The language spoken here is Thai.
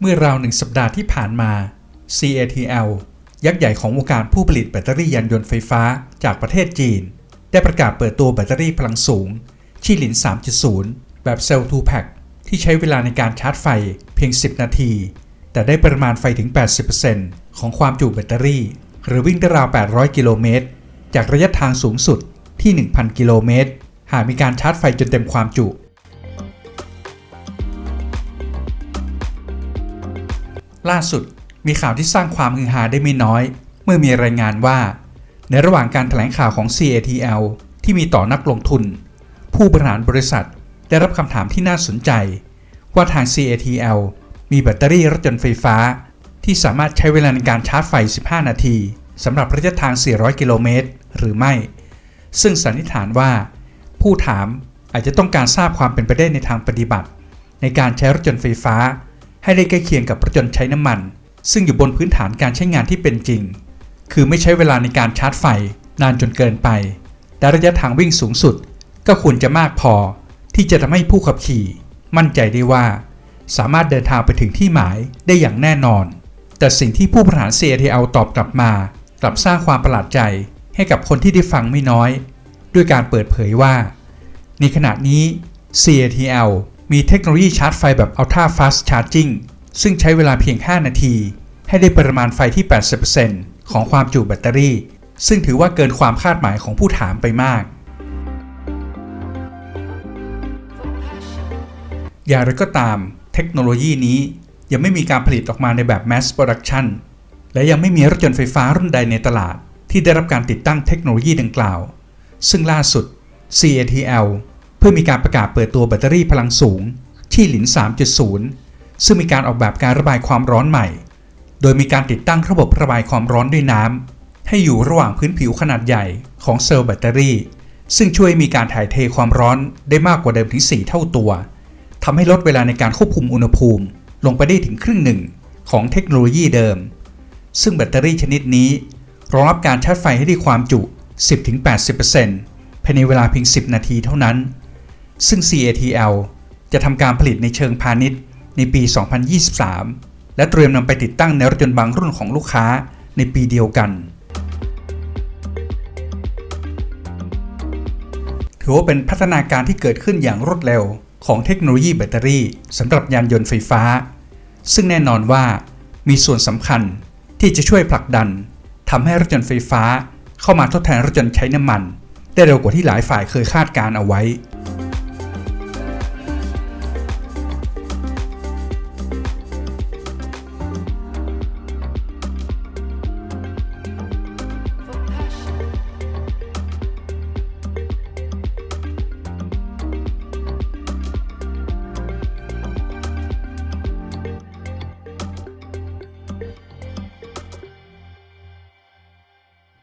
เมื่อราวหนึ่งสัปดาห์ที่ผ่านมา CATL ยักษ์ใหญ่ของวงการผู้ผลิตแบตเตอรี่ยานยนต์ไฟฟ้าจากประเทศจีน ได้ประกาศเปิดตัวแบตเตอรี่พลังสูงชิลิน 3.0 แบบเซลล์2แพ็คที่ใช้เวลาในการชาร์จไฟเพียง 10 นาที แต่ได้ปริมาณไฟถึง 80%ของความจุแบตเตอรี่ หรือวิ่งได้ราว 800 กิโลเมตร จากระยะทางสูงสุดที่ 1,000 กิโลเมตร หากมีการชาร์จไฟจนเต็มความจุ ล่าสุดมีข่าวที่สร้างความฮือฮาได้ไม่น้อย เมื่อมีรายงานว่า ในระหว่างการแถลงข่าวของ CATL ที่มีต่อนักลงทุน ผู้บริหารบริษัทได้รับคำถามที่น่าสนใจ ว่าทาง CATL มีแบตเตอรี่รถยนต์ไฟฟ้า ที่สามารถใช้เวลาในการชาร์จไฟ 15 นาทีสำหรับระยะทาง 400 กิโลเมตร หรือไม่ ซึ่งสันนิษฐานว่า ผู้ถามอาจจะต้องการทราบความเป็นไปได้ในทางปฏิบัติ ในการใช้รถยนต์ไฟฟ้า ให้ได้ใกล้เคียงกับรถยนต์ใช้น้ำมัน ซึ่งอยู่บนพื้นฐานการใช้งานที่เป็นจริง คือไม่ใช้เวลาในการชาร์จไฟนานจนเกินไป และระยะทางวิ่งสูงสุด ก็ควรจะมากพอ ที่จะทำให้ผู้ขับขี่ มั่นใจได้ว่า สามารถเดินทางไปถึงที่หมายได้อย่างแน่นอน แต่สิ่งที่ผู้บริหาร CATL ตอบกลับมา กลับสร้างความประหลาดใจ ให้กับคนที่ได้ฟังไม่น้อย ด้วยการเปิดเผยว่า ในขณะนี้ CATL มีเทคโนโลยีชาร์จไฟแบบ Ultra Fast Charging ซึ่งใช้เวลาเพียง 5 นาที ให้ได้ปริมาณไฟที่ 80%ของความจุแบตเตอรี่ ซึ่งถือว่าเกินความคาดหมายของผู้ถามไปมาก อย่างไรก็ตาม เทคโนโลยีนี้ยังไม่มีการผลิตออกมาในแบบ Mass Production และยังไม่มีรถยนต์ไฟฟ้ารุ่นใดในตลาด ที่ได้รับการติดตั้งเทคโนโลยีดังกล่าว ซึ่งล่าสุด CATL เพื่อมีการประกาศเปิดตัวแบตเตอรี่พลังสูง ที่หลิน 3.0 ซึ่งมีการออกแบบการระบายความร้อนใหม่ โดยมีการติดตั้งระบบระบายความร้อนด้วยน้ำให้อยู่ระหว่างพื้นผิวขนาดใหญ่ของเซลล์แบตเตอรี่ ซึ่งช่วยมีการถ่ายเทความร้อนได้มากกว่าเดิมถึง 4 เท่าตัวทำให้ลดเวลาในการควบคุมอุณหภูมิ ลงไปได้ถึงครึ่งหนึ่งของเทคโนโลยีเดิม ซึ่งแบตเตอรี่ชนิดนี้รองรับการชาร์จไฟให้ได้ความจุ 10-80%ภายในเวลาเพียง 10 นาทีเท่านั้น ซึ่ง CATL จะทำการผลิตในเชิงพาณิชย์ ในปี 2023 และเตรียมนำไปติดตั้งในรถยนต์บางรุ่นของลูกค้าในปีเดียวกัน ถือว่าเป็นพัฒนาการที่เกิดขึ้นอย่างรวดเร็วของเทคโนโลยีแบตเตอรี่สำหรับยานยนต์ไฟฟ้า ซึ่งแน่นอนว่ามีส่วนสำคัญที่จะช่วยผลักดันทำให้รถยนต์ไฟฟ้าเข้ามาทดแทนรถยนต์ใช้น้ำมัน ได้เร็วกว่าที่หลายฝ่ายเคยคาดการเอาไว้